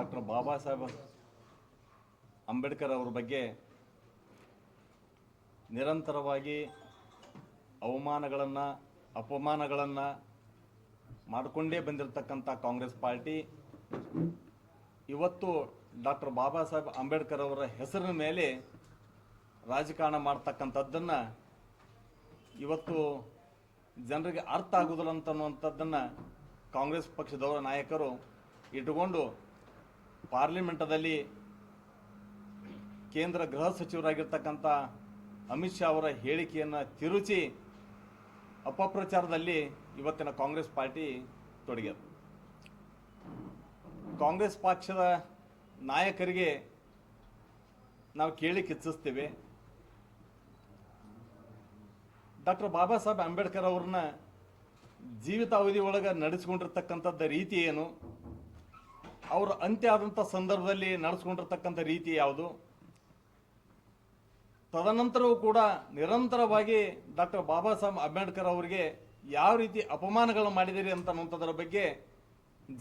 Doctor Baba Saheb Ambedkar ಅವರ ಬಗ್ಗೆ ನಿರಂತರವಾಗಿ ಅವಮಾನಗಳನ್ನು, ಅಪಮಾನಗಳನ್ನು ಮಾಡಿಕೊಂಡೇ ಬಂದಿರತಕ್ಕಂಥ ಕಾಂಗ್ರೆಸ್ ಪಾರ್ಟಿ. ಇವತ್ತು ಡಾಕ್ಟರ್ ಬಾಬಾ ಸಾಹೇಬ್ ಅಂಬೇಡ್ಕರ್ ಅವರ ಹೆಸರಿನ ಮೇಲೆ ರಾಜಕಾರಣ ಮಾಡ್ತಕ್ಕಂಥದ್ದನ್ನು ಇವತ್ತು ಜನರಿಗೆ ಅರ್ಥ ಆಗುವುದಿಲ್ಲ ಅಂತನ್ನುವಂಥದ್ದನ್ನು ಕಾಂಗ್ರೆಸ್ ಪಕ್ಷದವರ ನಾಯಕರು ಇಟ್ಟುಕೊಂಡು ಪಾರ್ಲಿಮೆಂಟದಲ್ಲಿ ಕೇಂದ್ರ ಗೃಹ ಸಚಿವರಾಗಿರ್ತಕ್ಕಂಥ ಅಮಿತ್ ಶಾ ಅವರ ಹೇಳಿಕೆಯನ್ನು ತಿರುಚಿ ಅಪಪ್ರಚಾರದಲ್ಲಿ ಇವತ್ತಿನ ಕಾಂಗ್ರೆಸ್ ಪಾರ್ಟಿ ತೊಡಗಿದೆ ಕಾಂಗ್ರೆಸ್ ಪಕ್ಷದ ನಾಯಕರಿಗೆ ನಾವು ಕೇಳಿ ಕಿಚ್ಚಿಸ್ತೀವಿ. ಡಾಕ್ಟರ್ ಬಾಬಾ ಸಾಹೇಬ್ ಅಂಬೇಡ್ಕರ್ ಅವ್ರನ್ನ ಜೀವಿತಾವಧಿ ಒಳಗೆ ನಡೆಸ್ಕೊಂಡಿರ್ತಕ್ಕಂಥದ್ದು ರೀತಿ ಏನು? ಅವರ ಅಂತ್ಯ ಆದಂಥ ಸಂದರ್ಭದಲ್ಲಿ ನಡೆಸ್ಕೊಂಡಿರ್ತಕ್ಕಂಥ ರೀತಿ ಯಾವುದು ತದನಂತರವೂ ಕೂಡ ನಿರಂತರವಾಗಿ ಡಾಕ್ಟರ್ ಬಾಬಾ ಸಾಹೇಬ್ ಅಂಬೇಡ್ಕರ್ ಅವರಿಗೆ ಯಾವ ರೀತಿ ಅಪಮಾನಗಳನ್ನು ಮಾಡಿದಿರಿ ಅಂತನ್ನುವಂಥದ್ರ ಬಗ್ಗೆ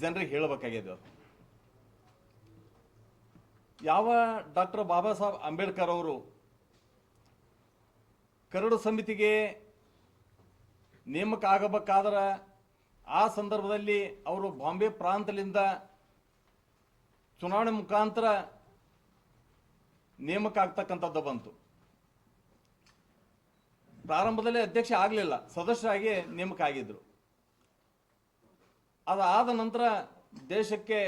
ಜನರಿಗೆ ಹೇಳಬೇಕಾಗಿದೆ. ಯಾವ ಡಾಕ್ಟರ್ ಬಾಬಾ ಸಾಹೇಬ್ ಅಂಬೇಡ್ಕರ್ ಅವರು ಕರಡು ಸಮಿತಿಗೆ ನೇಮಕ ಆಗಬೇಕಾದ್ರೆ ಆ ಸಂದರ್ಭದಲ್ಲಿ ಅವರು ಬಾಂಬೆ ಪ್ರಾಂತದಿಂದ ಚುನಾವಣೆ ಮುಖಾಂತರ ನೇಮಕ ಆಗ್ತಕ್ಕಂಥದ್ದು ಬಂತು. ಪ್ರಾರಂಭದಲ್ಲಿ ಅಧ್ಯಕ್ಷ ಆಗಲಿಲ್ಲ ಸದಸ್ಯರಾಗಿ ನೇಮಕ ಆಗಿದ್ರು ಅದಾದ ನಂತರ ದೇಶಕ್ಕೆ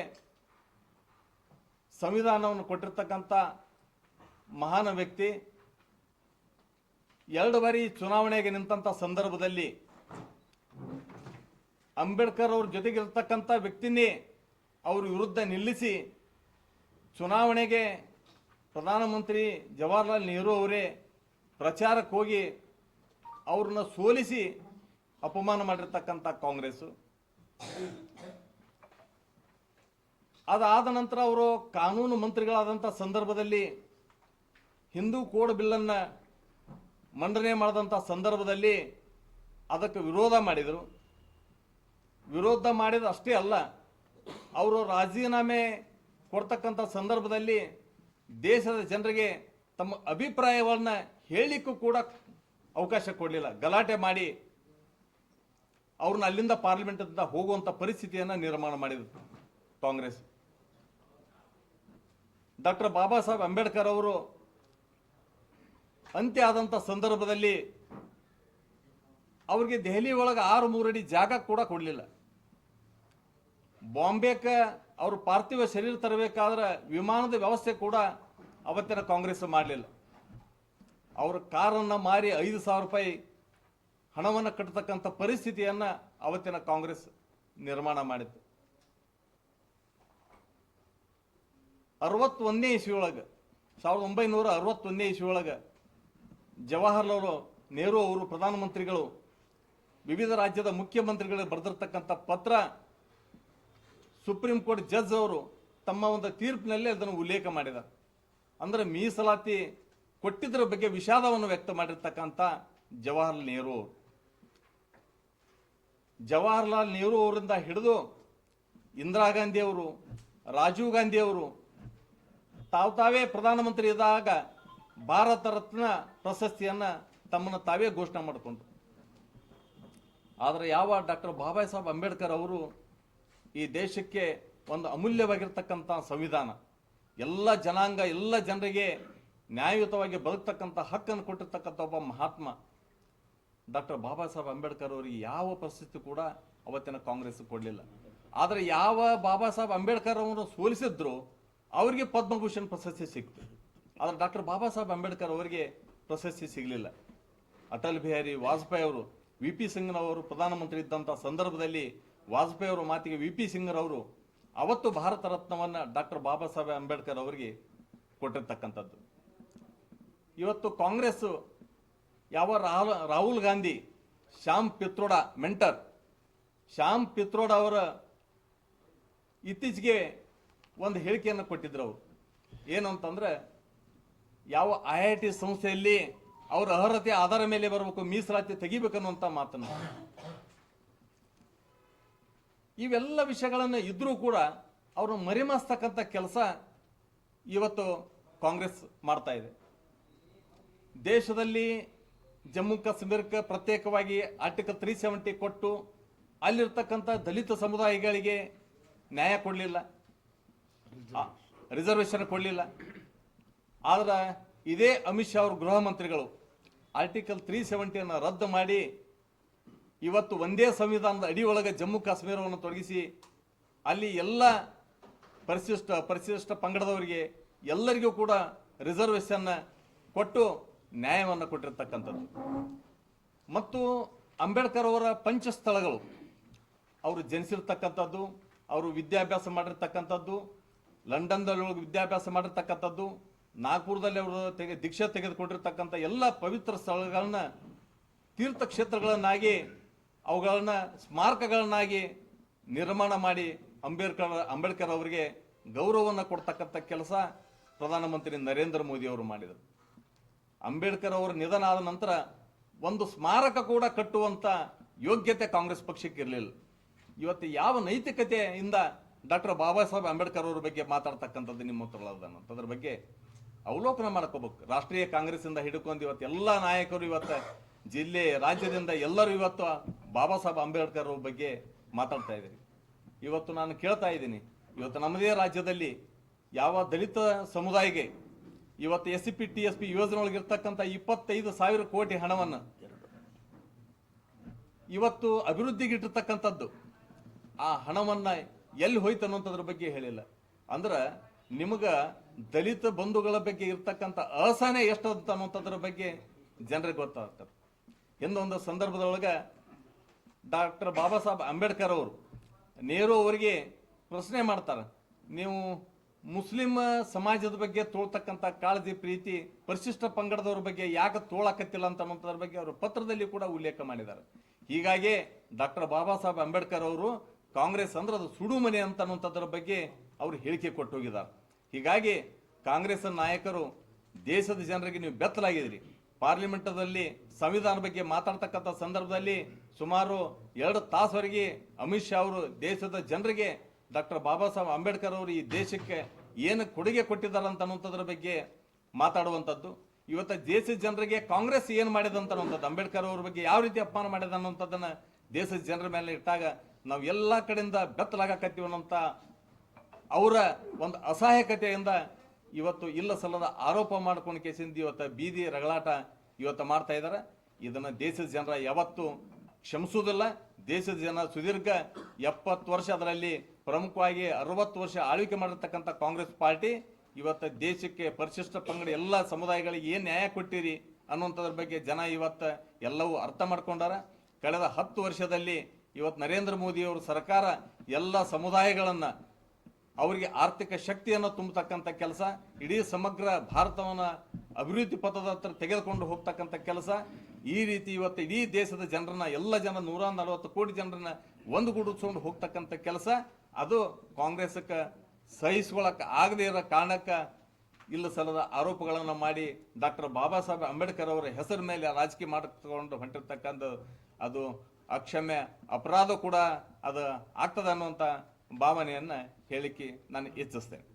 ಸಂವಿಧಾನವನ್ನು ಕೊಟ್ಟಿರ್ತಕ್ಕಂಥ ಮಹಾನ್ ವ್ಯಕ್ತಿ, ಎರಡು ಬಾರಿ ಚುನಾವಣೆಗೆ ನಿಂತಹ ಸಂದರ್ಭದಲ್ಲಿ ಅಂಬೇಡ್ಕರ್ ಅವ್ರ ಜೊತೆಗಿರ್ತಕ್ಕಂಥ ವ್ಯಕ್ತಿನೇ ಅವ್ರ ವಿರುದ್ಧ ನಿಲ್ಲಿಸಿ ಚುನಾವಣೆಗೆ ಪ್ರಧಾನಮಂತ್ರಿ ಜವಾಹರ್ಲಾಲ್ ನೆಹರು ಅವರೇ ಪ್ರಚಾರಕ್ಕೆ ಹೋಗಿ ಅವ್ರನ್ನ ಸೋಲಿಸಿ ಅಪಮಾನ ಮಾಡಿರ್ತಕ್ಕಂಥ ಕಾಂಗ್ರೆಸ್ಸು. ಅದಾದ ನಂತರ ಅವರು ಕಾನೂನು ಮಂತ್ರಿಗಳಾದಂಥ ಸಂದರ್ಭದಲ್ಲಿ ಹಿಂದೂ ಕೋಡ್ ಬಿಲ್ಲನ್ನು ಮಂಡನೆ ಮಾಡಿದಂಥ ಸಂದರ್ಭದಲ್ಲಿ ಅದಕ್ಕೆ ವಿರೋಧ ಮಾಡಿದರು. ವಿರೋಧ ಮಾಡಿದ ಅಷ್ಟೇ ಅಲ್ಲ, ಅವರು ರಾಜೀನಾಮೆ ಕೊಡ್ತಕ್ಕಂಥ ಸಂದರ್ಭದಲ್ಲಿ ದೇಶದ ಜನರಿಗೆ ತಮ್ಮ ಅಭಿಪ್ರಾಯವನ್ನು ಹೇಳಲಿಕ್ಕೂ ಕೂಡ ಅವಕಾಶ ಕೊಡಲಿಲ್ಲ. ಗಲಾಟೆ ಮಾಡಿ ಅವ್ರನ್ನ ಅಲ್ಲಿಂದ ಪಾರ್ಲಿಮೆಂಟಿಂದ ಹೋಗುವಂಥ ಪರಿಸ್ಥಿತಿಯನ್ನು ನಿರ್ಮಾಣ ಮಾಡಿದ್ರು ಕಾಂಗ್ರೆಸ್. ಡಾಕ್ಟರ್ ಬಾಬಾ ಸಾಹೇಬ್ ಅಂಬೇಡ್ಕರ್ ಅವರು ಅಂತ್ಯ ಆದಂಥ ಸಂದರ್ಭದಲ್ಲಿ ಅವ್ರಿಗೆ ದೆಹಲಿ ಒಳಗೆ ಆರು ಮೂರಡಿ ಜಾಗ ಕೂಡ ಕೊಡಲಿಲ್ಲ. ಬಾಂಬೆಕ ಅವರು ಪಾರ್ಥಿವ ಶರೀರ ತರಬೇಕಾದ್ರೆ ವಿಮಾನದ ವ್ಯವಸ್ಥೆ ಕೂಡ ಅವತ್ತಿನ ಕಾಂಗ್ರೆಸ್ ಮಾಡಲಿಲ್ಲ. ಅವ್ರ ಕಾರನ್ನು ಮಾರಿ ಐದು ಸಾವಿರ ರೂಪಾಯಿ ಹಣವನ್ನು ಕಟ್ಟತಕ್ಕಂಥ ಪರಿಸ್ಥಿತಿಯನ್ನು ಅವತ್ತಿನ ಕಾಂಗ್ರೆಸ್ ನಿರ್ಮಾಣ ಮಾಡಿತ್ತು. ಅರವತ್ತೊಂದನೇ ಇಸ್ವಿಯೊಳಗೆ, ಸಾವಿರದ ಒಂಬೈನೂರ ಅರವತ್ತೊಂದನೇ ಇಸ್ವಿಯೊಳಗೆ ಜವಾಹರ್ಲಾಲ್ ನೆಹರು ಅವರು ಪ್ರಧಾನಮಂತ್ರಿಗಳು ವಿವಿಧ ರಾಜ್ಯದ ಮುಖ್ಯಮಂತ್ರಿಗಳಿಗೆ ಬರೆದಿರ್ತಕ್ಕಂಥ ಪತ್ರ ಸುಪ್ರೀಂ ಕೋರ್ಟ್ ಜಡ್ಜ್ ಅವರು ತಮ್ಮ ಒಂದು ತೀರ್ಪಿನಲ್ಲಿ ಅದನ್ನು ಉಲ್ಲೇಖ ಮಾಡಿದ್ದಾರೆ. ಅಂದರೆ ಮೀಸಲಾತಿ ಕೊಟ್ಟಿದ್ದರ ಬಗ್ಗೆ ವಿಷಾದವನ್ನು ವ್ಯಕ್ತ ಮಾಡಿರ್ತಕ್ಕಂಥ ಜವಾಹರ್ಲಾಲ್ ನೆಹರು ಜವಾಹರ್ಲಾಲ್ ನೆಹರು ಅವರಿಂದ ಹಿಡಿದು ಇಂದಿರಾ ಗಾಂಧಿ ಅವರು, ರಾಜೀವ್ ಗಾಂಧಿ ಅವರು, ತಾವು ತಾವೇ ಪ್ರಧಾನಮಂತ್ರಿ ಇದ್ದಾಗ ಭಾರತ ರತ್ನ ಪ್ರಶಸ್ತಿಯನ್ನು ತಮ್ಮನ್ನು ತಾವೇ ಘೋಷಣೆ ಮಾಡಿಕೊಂಡ್ರು. ಆದರೆ ಯಾವ ಡಾಕ್ಟರ್ ಬಾಬಾ ಸಾಹೇಬ್ ಅಂಬೇಡ್ಕರ್ ಅವರು ಈ ದೇಶಕ್ಕೆ ಒಂದು ಅಮೂಲ್ಯವಾಗಿರ್ತಕ್ಕಂಥ ಸಂವಿಧಾನ. ಎಲ್ಲ ಜನಾಂಗ, ಎಲ್ಲ ಜನರಿಗೆ ನ್ಯಾಯಯುತವಾಗಿ ಬದುಕ್ತಕ್ಕಂಥ ಹಕ್ಕನ್ನು ಕೊಟ್ಟಿರ್ತಕ್ಕಂಥ ಒಬ್ಬ ಮಹಾತ್ಮ. ಡಾಕ್ಟರ್ ಬಾಬಾ ಸಾಹೇಬ್ ಅಂಬೇಡ್ಕರ್ ಅವರಿಗೆ ಯಾವ ಪ್ರಶಸ್ತಿ ಕೂಡ ಅವತ್ತಿನ ಕಾಂಗ್ರೆಸ್ ಕೊಡಲಿಲ್ಲ. ಆದರೆ ಯಾವ ಬಾಬಾ ಸಾಹೇಬ್ ಅಂಬೇಡ್ಕರ್ ಅವರು ಸೋಲಿಸಿದ್ರು ಅವರಿಗೆ ಪದ್ಮಭೂಷಣ್ ಪ್ರಶಸ್ತಿ ಸಿಕ್ತು. ಆದರೆ ಡಾಕ್ಟರ್ ಬಾಬಾ ಸಾಹೇಬ್ ಅಂಬೇಡ್ಕರ್ ಅವರಿಗೆ ಪ್ರಶಸ್ತಿ ಸಿಗಲಿಲ್ಲ. ಅಟಲ್ ಬಿಹಾರಿ ವಾಜಪೇಯಿ ಅವರು, ವಿ ಪಿ ಸಿಂಗ್ನವರು ಪ್ರಧಾನಮಂತ್ರಿ ಇದ್ದಂಥ ಸಂದರ್ಭದಲ್ಲಿ ವಾಜಪೇಯಿ ಅವರು ಮಾತಿಗೆ ವಿ ಪಿ ಸಿಂಗ್ರವರು ಅವತ್ತು ಭಾರತ ರತ್ನವನ್ನು ಡಾಕ್ಟರ್ ಬಾಬಾ ಸಾಹೇಬ್ ಅಂಬೇಡ್ಕರ್ ಅವರಿಗೆ ಕೊಟ್ಟಿರ್ತಕ್ಕಂಥದ್ದು. ಇವತ್ತು ಕಾಂಗ್ರೆಸ್ ಯಾವ ರಾಹುಲ್ ರಾಹುಲ್ ಗಾಂಧಿ, ಶ್ಯಾಮ್ ಪಿತ್ರೋಡ ಮೆಂಟರ್, ಶ್ಯಾಮ್ ಪಿತ್ರೋಡ ಅವರ ಇತ್ತೀಚೆಗೆ ಒಂದು ಹೇಳಿಕೆಯನ್ನು ಕೊಟ್ಟಿದ್ರು ಅವರು. ಏನು ಅಂತಂದರೆ, ಯಾವ ಐ ಐ ಟಿ ಸಂಸ್ಥೆಯಲ್ಲಿ ಅವರ ಅರ್ಹತೆ ಆಧಾರ ಮೇಲೆ ಬರಬೇಕು, ಮೀಸಲಾತಿ ತೆಗಿಬೇಕನ್ನುವಂಥ ಮಾತನ್ನು. ಇವೆಲ್ಲ ವಿಷಯಗಳನ್ನು ಇದ್ದರೂ ಕೂಡ ಅವರು ಮರಿಮಾಸ್ತಕ್ಕಂಥ ಕೆಲಸ ಇವತ್ತು ಕಾಂಗ್ರೆಸ್ ಮಾಡ್ತಾ ಇದೆ. ದೇಶದಲ್ಲಿ ಜಮ್ಮು ಕಾಶ್ಮೀರಕ್ಕೆ ಪ್ರತ್ಯೇಕವಾಗಿ ಆರ್ಟಿಕಲ್ ತ್ರೀ ಸೆವೆಂಟಿ ಕೊಟ್ಟು ಅಲ್ಲಿರ್ತಕ್ಕಂಥ ದಲಿತ ಸಮುದಾಯಗಳಿಗೆ ನ್ಯಾಯ ಕೊಡಲಿಲ್ಲ. ರಿಸರ್ವೇಷನ್ ಕೊಡಲಿಲ್ಲ. ಆದರೆ ಇದೇ ಅಮಿತ್ ಶಾ ಅವರು ಗೃಹ ಮಂತ್ರಿಗಳು ಆರ್ಟಿಕಲ್ ತ್ರೀ ಸೆವೆಂಟಿಯನ್ನು ರದ್ದು ಮಾಡಿ ಇವತ್ತು ಒಂದೇ ಸಂವಿಧಾನದ ಅಡಿ ಒಳಗೆ ಜಮ್ಮು ಕಾಶ್ಮೀರವನ್ನು ತೊಡಗಿಸಿ ಅಲ್ಲಿ ಎಲ್ಲ ಪರಿಶಿಷ್ಟ ಪರಿಶಿಷ್ಟ ಪಂಗಡದವರಿಗೆ ಎಲ್ಲರಿಗೂ ಕೂಡ ರಿಸರ್ವೇಷನ್ನ ಕೊಟ್ಟು ನ್ಯಾಯವನ್ನು ಕೊಟ್ಟಿರ್ತಕ್ಕಂಥದ್ದು. ಮತ್ತು ಅಂಬೇಡ್ಕರ್ ಅವರ ಪಂಚಸ್ಥಳಗಳು, ಅವರು ಜನಿಸಿರ್ತಕ್ಕಂಥದ್ದು, ಅವರು ವಿದ್ಯಾಭ್ಯಾಸ ಮಾಡಿರ್ತಕ್ಕಂಥದ್ದು ಲಂಡನ್ದಲ್ಲಿ ವಿದ್ಯಾಭ್ಯಾಸ ಮಾಡಿರ್ತಕ್ಕಂಥದ್ದು, ನಾಗ್ಪುರದಲ್ಲಿ ಅವರು ತೆಗೆ, ದೀಕ್ಷೆ ತೆಗೆದುಕೊಂಡಿರ್ತಕ್ಕಂಥ ಎಲ್ಲ ಪವಿತ್ರ ಸ್ಥಳಗಳನ್ನ ತೀರ್ಥಕ್ಷೇತ್ರಗಳನ್ನಾಗಿ ಅವುಗಳನ್ನ ಸ್ಮಾರಕಗಳನ್ನಾಗಿ ನಿರ್ಮಾಣ ಮಾಡಿ ಅಂಬೇಡ್ಕರ್ ಅಂಬೇಡ್ಕರ್ ಅವರಿಗೆ ಗೌರವವನ್ನು ಕೊಡ್ತಕ್ಕಂಥ ಕೆಲಸ ಪ್ರಧಾನಮಂತ್ರಿ ನರೇಂದ್ರ ಮೋದಿ ಅವರು ಮಾಡಿದರು. ಅಂಬೇಡ್ಕರ್ ಅವರು ನಿಧನ ಆದ ನಂತರ ಒಂದು ಸ್ಮಾರಕ ಕೂಡ ಕಟ್ಟುವಂಥ ಯೋಗ್ಯತೆ ಕಾಂಗ್ರೆಸ್ ಪಕ್ಷಕ್ಕೆ ಇರಲಿಲ್ಲ. ಇವತ್ತು ಯಾವ ನೈತಿಕತೆಯಿಂದ ಡಾಕ್ಟರ್ ಬಾಬಾ ಸಾಹೇಬ್ ಅಂಬೇಡ್ಕರ್ ಅವರ ಬಗ್ಗೆ ಮಾತಾಡ್ತಕ್ಕಂಥದ್ದು ನಿಮ್ಮ ಹತ್ರ ಅದರ ಬಗ್ಗೆ ಅವಲೋಕನ ಮಾಡ್ಕೋಬೇಕು. ರಾಷ್ಟ್ರೀಯ ಕಾಂಗ್ರೆಸ್ ಇಂದ ಹಿಡ್ಕೊಂಡು ಇವತ್ತು ಎಲ್ಲ ನಾಯಕರು ಇವತ್ತು ಜಿಲ್ಲೆ, ರಾಜ್ಯದಿಂದ ಎಲ್ಲರೂ ಇವತ್ತು ಬಾಬಾ ಸಾಹೇಬ್ ಅಂಬೇಡ್ಕರ್ ಅವ್ರ ಬಗ್ಗೆ ಮಾತಾಡ್ತಾ ಇದ್ದೀರಿ. ಇವತ್ತು ನಾನು ಕೇಳ್ತಾ ಇದ್ದೀನಿ, ಇವತ್ತು ನಮ್ಮದೇ ರಾಜ್ಯದಲ್ಲಿ ಯಾವ ದಲಿತ ಸಮುದಾಯಕ್ಕೆ ಇವತ್ತು S C P T S P ಯೋಜನೆ ಇಪ್ಪತ್ತೈದು ಸಾವಿರ ಕೋಟಿ ಹಣವನ್ನು ಇವತ್ತು ಅಭಿವೃದ್ಧಿಗೆ ಇಟ್ಟಿರ್ತಕ್ಕಂಥದ್ದು, ಆ ಹಣವನ್ನ ಎಲ್ಲಿ ಹೋಯ್ತು ಅನ್ನೋಂಥದ್ರ ಬಗ್ಗೆ ಹೇಳಿಲ್ಲ. ಅಂದ್ರೆ ನಿಮಗೆ ದಲಿತ ಬಂಧುಗಳ ಬಗ್ಗೆ ಇರ್ತಕ್ಕಂಥ ಅಸಹನೆ ಎಷ್ಟು ಅಂತ ಅನ್ನೋಂಥದ್ರ ಬಗ್ಗೆ ಜನರಿಗೆ ಗೊತ್ತಾಗ್ತದೆ. ಹಿಂದೊಂದು ಸಂದರ್ಭದೊಳಗೆ ಡಾಕ್ಟರ್ ಬಾಬಾ ಸಾಹೇಬ್ ಅಂಬೇಡ್ಕರ್ ಅವರು ನೆಹರು ಅವರಿಗೆ ಪ್ರಶ್ನೆ ಮಾಡ್ತಾರೆ. ನೀವು ಮುಸ್ಲಿಂ ಸಮಾಜದ ಬಗ್ಗೆ ತೋಳ್ತಕ್ಕಂಥ ಕಾಳಜಿ, ಪ್ರೀತಿ, ಪರಿಶಿಷ್ಟ ಪಂಗಡದವ್ರ ಬಗ್ಗೆ ಯಾಕೆ ತೋಳಕತ್ತಿಲ್ಲ ಅಂತ ಅನ್ನೋದ್ರ ಬಗ್ಗೆ ಅವರು ಪತ್ರದಲ್ಲಿ ಕೂಡ ಉಲ್ಲೇಖ ಮಾಡಿದ್ದಾರೆ. ಹೀಗಾಗಿ ಡಾಕ್ಟರ್ ಬಾಬಾ ಸಾಹೇಬ್ ಅಂಬೇಡ್ಕರ್ ಅವರು ಕಾಂಗ್ರೆಸ್ ಅಂದ್ರೆ ಅದು ಸುಡು ಮನೆ ಅಂತ ಅನ್ನೋಂಥದ್ರ ಬಗ್ಗೆ ಅವರು ಹೇಳಿಕೆ ಕೊಟ್ಟು ಹೋಗಿದ್ದಾರೆ ಹೀಗಾಗಿ ಕಾಂಗ್ರೆಸ್ ನಾಯಕರು ದೇಶದ ಜನರಿಗೆ ನೀವು ಬೆತ್ತಲಾಗಿದ್ದೀರಿ. ಪಾರ್ಲಿಮೆಂಟದಲ್ಲಿ ಸಂವಿಧಾನ ಬಗ್ಗೆ ಮಾತಾಡ್ತಕ್ಕಂಥ ಸಂದರ್ಭದಲ್ಲಿ ಸುಮಾರು ಎರಡು ತಾಸುವರೆಗೆ ಅಮಿತ್ ಶಾ ಅವರು ದೇಶದ ಜನರಿಗೆ ಡಾಕ್ಟರ್ ಬಾಬಾ ಸಾಹೇಬ್ ಅಂಬೇಡ್ಕರ್ ಅವರು ಈ ದೇಶಕ್ಕೆ ಏನು ಕೊಡುಗೆ ಕೊಟ್ಟಿದ್ದಾರೆ ಅಂತ ಅನ್ನುವಂಥದ್ರ ಬಗ್ಗೆ ಮಾತಾಡುವಂಥದ್ದು. ಇವತ್ತು ದೇಶದ ಜನರಿಗೆ ಕಾಂಗ್ರೆಸ್ ಏನು ಮಾಡಿದೆ ಅಂತ ಅನ್ನೋಂಥದ್ದು ಅಂಬೇಡ್ಕರ್ ಅವ್ರ ಬಗ್ಗೆ ಯಾವ ರೀತಿ ಅಪಮಾನ ಮಾಡಿದೆ ಅನ್ನುವಂಥದ್ದನ್ನು ದೇಶದ ಜನರ ಮೇಲೆ ಇಟ್ಟಾಗ ನಾವು ಎಲ್ಲ ಕಡೆಯಿಂದ ಬೆತ್ತಲಾಗಕತ್ತೀವಿ ಅನ್ನೋಂಥ ಅವರ ಒಂದು ಅಸಹಾಯಕತೆಯಿಂದ ಇವತ್ತು ಇಲ್ಲ ಸಲ್ಲದ ಆರೋಪ ಮಾಡ್ಕೊಂಡು ಕೇಸಿಂದ ಇವತ್ತು ಬೀದಿ ರಗಳಾಟ ಇವತ್ತು ಮಾಡ್ತಾ ಇದ್ದಾರೆ ಇದನ್ನು ದೇಶದ ಜನರ ಯಾವತ್ತು ಕ್ಷಮಿಸುವುದಿಲ್ಲ. ದೇಶದ ಜನ ಸುದೀರ್ಘ ಎಪ್ಪತ್ತು ವರ್ಷ ಅದರಲ್ಲಿ ಪ್ರಮುಖವಾಗಿ ಅರವತ್ತು ವರ್ಷ ಆಳ್ವಿಕೆ ಮಾಡಿರ್ತಕ್ಕಂಥ ಕಾಂಗ್ರೆಸ್ ಪಾರ್ಟಿ. ಇವತ್ತು ದೇಶಕ್ಕೆ ಪರಿಶಿಷ್ಟ ಪಂಗಡ ಎಲ್ಲ ಸಮುದಾಯಗಳಿಗೆ ಏನು ನ್ಯಾಯ ಕೊಟ್ಟಿರಿ ಅನ್ನುವಂಥದ್ರ ಬಗ್ಗೆ ಜನ ಇವತ್ತು ಎಲ್ಲವೂ ಅರ್ಥ ಮಾಡ್ಕೊಂಡಾರ. ಕಳೆದ ಹತ್ತು ವರ್ಷದಲ್ಲಿ ಇವತ್ತು ನರೇಂದ್ರ ಮೋದಿಯವರು ಸರ್ಕಾರ ಎಲ್ಲ ಸಮುದಾಯಗಳನ್ನ ಅವರಿಗೆ ಆರ್ಥಿಕ ಶಕ್ತಿಯನ್ನು ತುಂಬತಕ್ಕಂಥ ಕೆಲಸ, ಇಡೀ ಸಮಗ್ರ ಭಾರತವನ್ನು ಅಭಿವೃದ್ಧಿ ಪಥದ ಹತ್ರ ತೆಗೆದುಕೊಂಡು ಹೋಗ್ತಕ್ಕಂಥ ಕೆಲಸ. ಈ ರೀತಿ ಇವತ್ತು ಇಡೀ ದೇಶದ ಜನರನ್ನ, ಎಲ್ಲ ಜನ ನೂರ ನಲವತ್ತು ಕೋಟಿ ಜನರನ್ನ ಒಂದುಗೂಡಿಸ್ಕೊಂಡು ಹೋಗ್ತಕ್ಕಂಥ ಕೆಲಸ. ಅದು ಕಾಂಗ್ರೆಸ್ಕ್ಕೆ ಸಹಿಸ್ಕೊಳಕ್ಕೆ ಆಗದೇ ಇರೋ ಕಾರಣಕ್ಕೆ ಇಲ್ಲ ಸಲದ ಆರೋಪಗಳನ್ನು ಮಾಡಿ ಡಾಕ್ಟರ್ ಬಾಬಾ ಸಾಹೇಬ್ ಅಂಬೇಡ್ಕರ್ ಅವರ ಹೆಸರು ಮೇಲೆ ರಾಜಕೀಯ ಮಾಡಿಕೊಂಡು ಹೊಂಟಿರ್ತಕ್ಕಂಥ ಅದು ಅಕ್ಷಮ್ಯ ಅಪರಾಧ ಕೂಡ ಅದು ಆಗ್ತದೆ ಅನ್ನುವಂಥ ಭಾವನೆಯನ್ನ ಹೇಳಿಕೆ ನಾನು ಇಚ್ಛಿಸ್ತೇನೆ